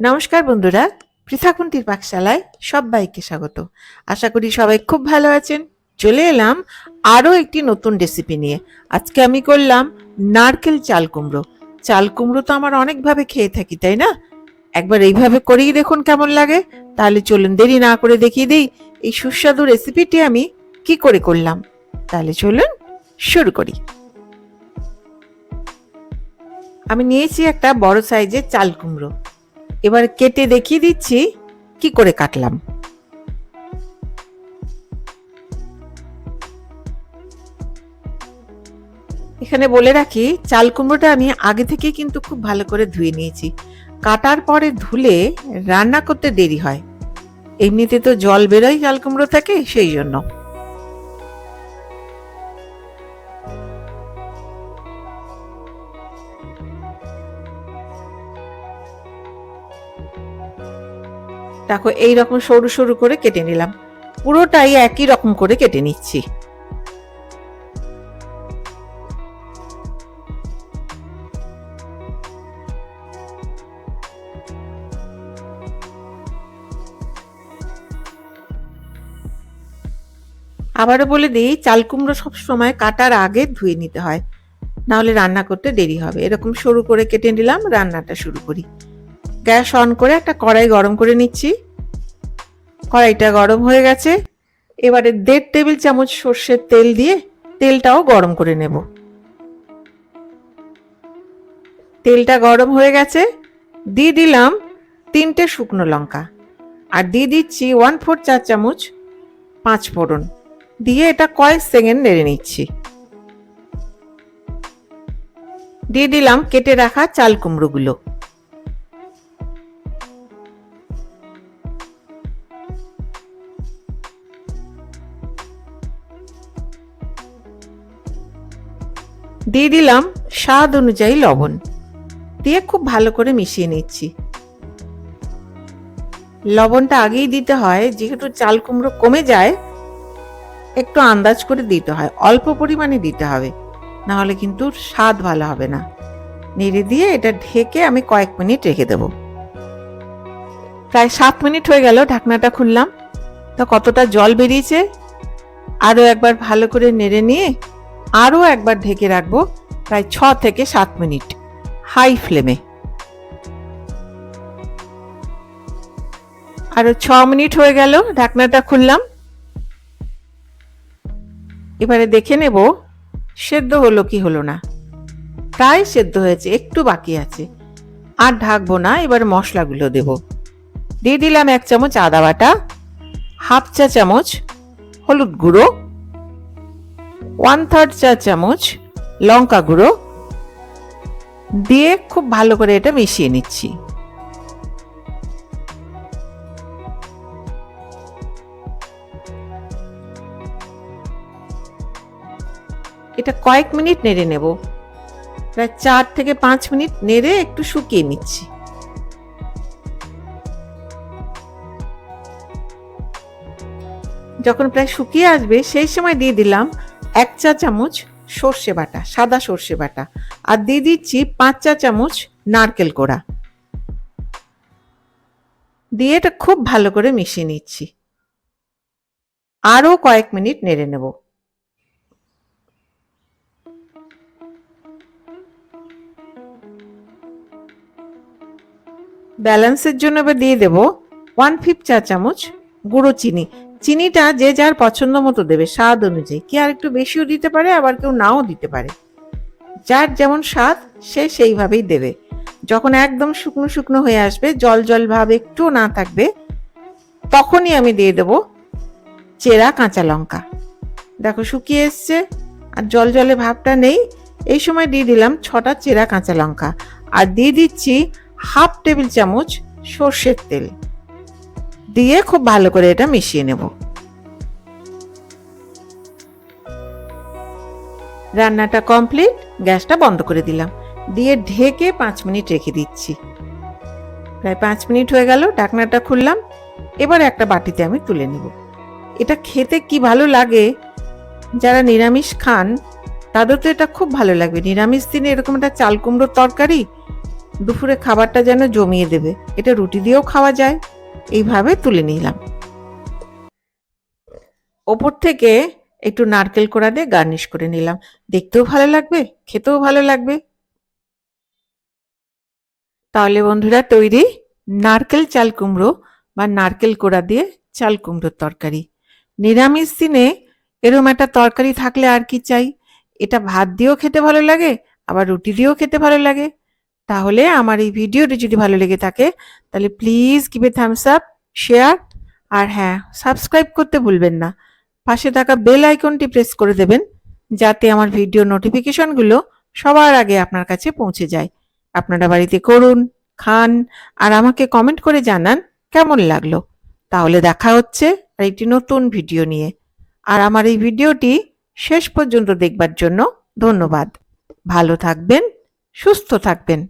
নমস্কার বন্ধুরা, পৃথাকুন্তির পাকশালায় সবাইকে স্বাগত। আশা করি সবাই খুব ভালো আছেন। চলে এলাম আরও একটি নতুন রেসিপি নিয়ে। আজকে আমি করলাম নারকেল চাল কুমড়ো। চাল কুমড়ো তো আমার অনেকভাবে খেয়ে থাকি, তাই না? একবার এইভাবে করেই দেখুন কেমন লাগে। তাহলে চলুন দেরি না করে দেখিয়ে দিই এই সুস্বাদু রেসিপিটি আমি কি করে করলাম। তাহলে চলুন শুরু করি। আমি নিয়েছি একটা বড় সাইজের চাল কুমড়ো। এবার কেটে দেখিয়ে দিচ্ছি কি করে কাটলাম। এখানে বলে রাখি, চাল কুমড়োটা আমি আগে থেকে কিন্তু খুব ভালো করে ধুয়ে নিয়েছি। কাটার পরে ধুলে রান্না করতে দেরি হয়। এমনিতে তো জল বেরোয় চাল কুমড়ো থেকে, সেই জন্য। দেখো এই রকম সরু সরু করে কেটে নিলাম। পুরোটাই একই রকম করে কেটে নিচ্ছি। আবারও বলে দিই, চাল কুমড়ো সবসময় কাটার আগে ধুয়ে নিতে হয়। নাহলে রান্না করতে দেরি হবে। এরকম সরু করে কেটে নিলাম, রান্নাটা শুরু করি। গ্যাস অন করে একটা কড়াই গরম করে নিচ্ছি। কড়াইটা গরম হয়ে গেছে। এবারে দেড় টেবিল চামচ সর্ষের তেল দিয়ে তেলটাও গরম করে নেব। তেলটা গরম হয়ে গেছে। দিয়ে দিলাম তিনটে শুকনো লঙ্কা। আর দিয়ে দিচ্ছি ওয়ান ফোর চার চামচ পাঁচ ফোড়ন। দিয়ে এটা কয়েক সেকেন্ড নেড়ে নিচ্ছি। দিয়ে দিলাম কেটে রাখা চাল কুমড়োগুলো। দিয়ে দিলাম স্বাদ অনুযায়ী লবণ। দিয়ে খুব ভালো করে মিশিয়ে নিচ্ছি। লবণটা আগেই দিতে হয়, যেহেতু চাল কুমড়ো কমে যায়, একটু আন্দাজ করে দিতে হয়। অল্প পরিমাণে দিতে হবে না হলে কিন্তু স্বাদ ভালো হবে না। নেড়ে দিয়ে এটা ঢেকে আমি কয়েক মিনিট রেখে দেব। প্রায় সাত মিনিট হয়ে গেল ঢাকনাটা খুললাম। তো কতটা জল বেরিয়েছে? আরও একবার ভালো করে নেড়ে নিয়ে আরও একবার ঢেকে রাখব প্রায় ছ থেকে সাত মিনিট হাই ফ্লেমে। আরও ছ মিনিট হয়ে গেল, ঢাকনাটা খুললাম। এবারে দেখে নেব সেদ্ধ হলো কি হলো না। প্রায় সেদ্ধ হয়েছে, একটু বাকি আছে। আর ঢাকবো না, এবার মশলাগুলো দেব। দিয়ে দিলাম এক চামচ আদা বাটা, হাফ চা চামচ হলুদ গুঁড়ো ওয়ান থার্ড চা চামচ লঙ্কা গুঁড়ো। দিয়ে খুব ভালো করে এটা মিশিয়ে নিচ্ছি। এটা কয়েক মিনিট নেড়ে নেব। প্রায় চার থেকে পাঁচ মিনিট নেড়ে একটু শুকিয়ে নিচ্ছি। যখন প্রায় শুকিয়ে আসবে, সেই সময় দিয়ে দিলাম এক চা চামচ সর্ষে বাটা, সাদা সর্ষে বাটা আর দিয়ে দিচ্ছি পাঁচ চা চামচ নারকেল কোড়া। দিয়ে এটা খুব ভালো করে মিশিয়ে নিচ্ছি। আরও কয়েক মিনিট নেড়ে নেব। ব্যালেন্সের জন্য এবার দিয়ে দেব ওয়ান ফিফ চা চামচ গুঁড়ো চিনি। চিনিটা যে যার পছন্দ মতো দেবে, স্বাদ অনুযায়ী। কি আর একটু বেশিও দিতে পারে, আবার কেউ নাও দিতে পারে। যার যেমন স্বাদ, সে সেইভাবেই দেবে। যখন একদম শুকনো শুকনো হয়ে আসবে, জল জল ভাব একটু না থাকবে, তখনই আমি দিয়ে দেব চেরা কাঁচা লঙ্কা। দেখো শুকিয়ে এসছে, আর জল জলে ভাবটা নেই। এই সময় দিয়ে দিলাম ছটা চেরা কাঁচা লঙ্কা। আর দিয়ে দিচ্ছি হাফ টেবিল চামচ সর্ষের তেল। দিয়ে খুব ভালো করে এটা মিশিয়ে নেব। রান্নাটা কমপ্লিট, গ্যাসটা বন্ধ করে দিলাম। দিয়ে ঢেকে পাঁচ মিনিট রেখে দিচ্ছি। প্রায় পাঁচ মিনিট হয়ে গেল, ঢাকনাটা খুললাম। এবার একটা বাটিতে আমি তুলে নেব। এটা খেতে কি ভালো লাগে? যারা নিরামিষ খান, তাদের তো এটা খুব ভালো লাগবে। নিরামিষ দিনে এরকম একটা চাল কুমড়োর তরকারি, দুপুরে খাবারটা যেন জমিয়ে দেবে। এটা রুটি দিয়েও খাওয়া যায়। এইভাবে তুলে নিলাম। ওপর থেকে একটু নারকেল কোড়া দিয়ে গার্নিশ করে নিলাম। দেখতেও ভালো লাগবে, খেতেও ভালো লাগবে। তাহলে বন্ধুরা, তৈরি নারকেল চাল কুমড়ো বা নারকেল কোড়া দিয়ে চাল কুমড়োর তরকারি। নিরামিষ দিনে এরম একটা তরকারি থাকলে আর কি চাই? এটা ভাত দিয়েও খেতে ভালো লাগে, আবার রুটি দিয়েও খেতে ভালো লাগে। তাহলে আমার এই ভিডিওটি যদি ভালো লেগে থাকে, তাহলে please a thumbs up share আর হ্যাঁ সাবস্ক্রাইব করতে ভুলবেন না। পাশে থাকা বেল আইকনটি প্রেস করে দেবেন, যাতে আমার ভিডিও নোটিফিকেশনগুলো সবার আগে আপনার কাছে পৌঁছে যায়। আপনারা বাড়িতে করুন, খান, আর আমাকে কমেন্ট করে জানান কেমন লাগল। তাহলে দেখা হচ্ছে আর একটি নতুন ভিডিও নিয়ে। আর আমার এই ভিডিওটি শেষ পর্যন্ত দেখবার জন্য ধন্যবাদ। ভালো থাকবেন, সুস্থ থাকবেন।